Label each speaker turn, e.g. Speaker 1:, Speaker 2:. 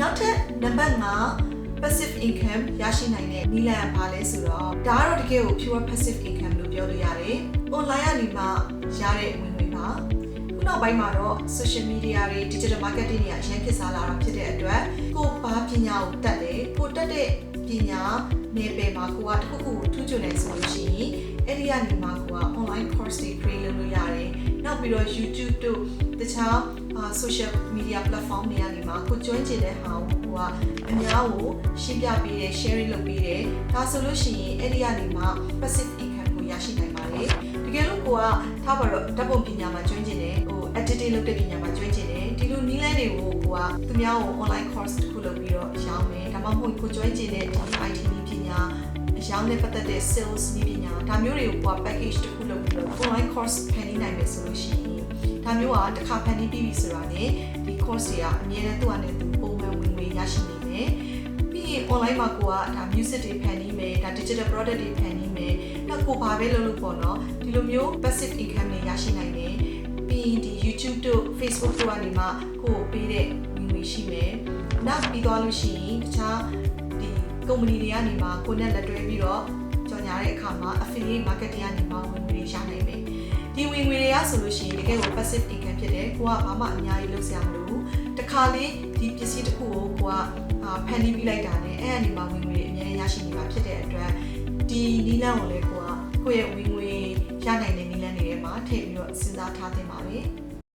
Speaker 1: နောက်ထပ်နံပါတ်5 passive income ရရှိနိုင်တဲ့နည်းလမ်းပါလဲဆိုတော့ဒါကတော့တကယ်ကို pure passive income လို့ပြောလို့ရတယ် online ကနေမှရတဲ့ဝင်ငွေပါခုနောက်ပိုင်းမှာတော့ social media တွေ digital marketing တွေအရင်ခေတ်စားလာတာဖြစ်တဲ့အတွက်ကိုယ်ဘာပညာကိုတက်တယ်ကိုတက်တဲ့ပညာနယ်ပယ်မှာကိုကတစ်ခုခုကိုထူးချွန်နေဆိုလို့ရှိရင်အဲ့ဒီကနေမှကိုက online course တွေ create လုပ်လို့ရတယ် နောက်ပြီးတော့ YouTube တို့တခြား social media platform တွေကနေမှကို join ချင်တဲ့ဟာကိုကိုကအများကိုရှင်းပြပေးတယ် sharing လုပ်ပေးတယ်ဒါဆိုလို့ရှိရင်အဲ့ဒီကနေမှ passive income ကိုရရှိနိုင်ပါတယ်တကယ်လို့ကိုကထားပါတော့ဓာတ်ပုံပညာမှာ join ချင်တယ်ဟို editing လုပ်တဲ့ပညာမှာ join ချင်တယ်ဒီလိုနည်းလမ်းတွေကိုကိုကသူများကို online course တစ်ခုလုပ်ပြီးတော့ရောင်းမယ်ဒါမှမဟုတ်ကို join ချင်တဲ့ဒီ IT နည်းပညာ အရောင်းနဲ့ပတ်သက်တဲ့ sales နည်းပညာဒါမျိုးတွေကိုကိုက package တစ်ခုလုပ်ပြီးတော့ online course ဖန်တီးနိုင်မယ်ဆိုလို့ရှိရင်ဒါမျိုးကတစ်ခါဖန်တီးပြီးပြီဆိုတာနဲ့ဒီ course တွေကအမြဲတမ်းသူ့အနေနဲ့သူပုံမှန်ဝင်ငွေရရှိနေမယ်ပြီးရင် online မှာကိုကဒါ music တွေဖန်တီးမယ်ဒါ digital product တွေဖန်တီးမယ်နောက်ကိုဘာပဲလုပ်လို့ပေါ့နော်ဒီလိုမျိုး passive income တွေရရှိနိုင်တယ်ပြီးရင်ဒီ YouTube တို့ Facebook တို့ကနေမှကိုကိုပေးတဲ့ဝင်ငွေရှိမယ်နောက်ပြီးသွားလို့ရှိရင်တခြားဒီ ကုမ္ပဏီတွေကနေမှကိုယ်နဲ့လက်တွဲပြီးတော့ကြော်ညာတဲ့အခါမှာ affiliate marketing ကနေမှဝင်ငွေတွေရနိုင်မယ်ဒီဝင်ငွေတွေကဆိုလို့ရှိရင်တကယ်ကို passive income ဖြစ်တယ်ကိုကဘာမှအများကြီးလုပ်စရာမလိုဘူးတခါလေးဒီပစ္စည်းတစ်ခုကိုကိုကအာဖန်တီးပြီးလိုက်တာနဲ့အဲ့အနေမှာဝင်ငွေတွေအများကြီးရရှိနေတာဖြစ်တဲ့အတွက်ဒီနီလန်းကိုလည်းကိုကကိုယ့်ရဲ့ဝင်ငွေရနိုင်တဲ့နီလန်းတွေထဲမှာထည့်ပြီးတော့စဉ်းစားထားသင့်ပါတယ်